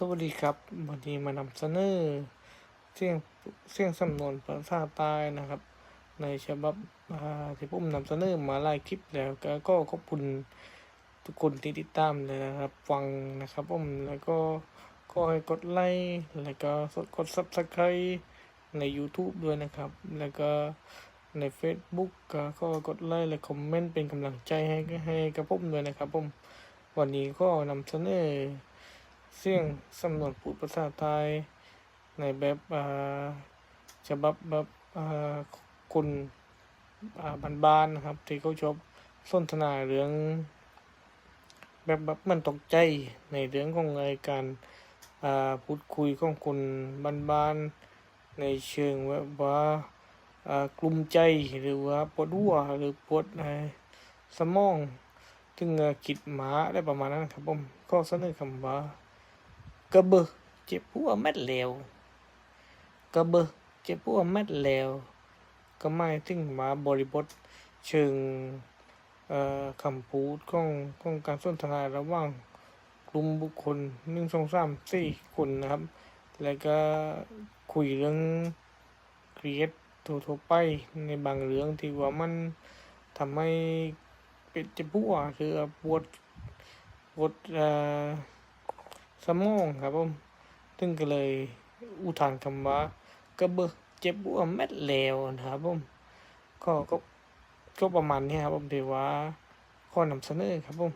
สวัสดีครับวันนี้มานำเสนอเสียงเสียงสำนวนภาษาใต้นะครับ ในฉบับที่ผมนำเสนอมาหลายคลิปแล้วก็ขอบคุณทุกคนที่ติดตามเลยนะครับ ฟังนะครับผมแล้วก็ก็ให้กดไลค์แล้วก็กด subscribe ใน YouTube ด้วยนะครับ แล้วก็ใน Facebook ก็ก็กดไลค์และคอมเมนต์เป็นกำลังใจให้ให้กับผมด้วยนะครับผมวันนี้ก็นำเสนอ เสียงสำนวนพูดภาษาไทย ในแบบฉบับแบบอ่าคนบ้านๆนะครับ ที่เขาชอบสนทนาเรื่องแบบแบบมันตกใจในเรื่องของรายการาพูดคุยของคนบ้านๆในเชิงแบบว่ากลุ่มใจหรือว่าปวดหัวหรือปวดในสมองถึงอ่าคิดหมาได้ประมาณนั้นครับผมก็เสนอคำว่า กระเบอเจ็บหัวแม็ดแล้วกระเบอเจ็บหัวแม็ดแล้วก็หมายถึงมาบริบทเชิงคำพูดของของการสนทนาระหว่างกลุ่มบุคคลหนึ่งสองสามสี่คนนะครับ แล้วก็คุยเรื่องเครียดทั่วๆไปในบางเรื่องที่ว่ามันทำให้เป็นเจ็บหัวหรือปวดปวดเอ่อ โมองครับผมซึ่งก็เลยอุทานคำว่ากระเบอเจ็บบัวแม็ดเลวนะครับผมก็ก็ก็ประมาณนี้ครับผมถือว่าข้อนำเสนอครับผม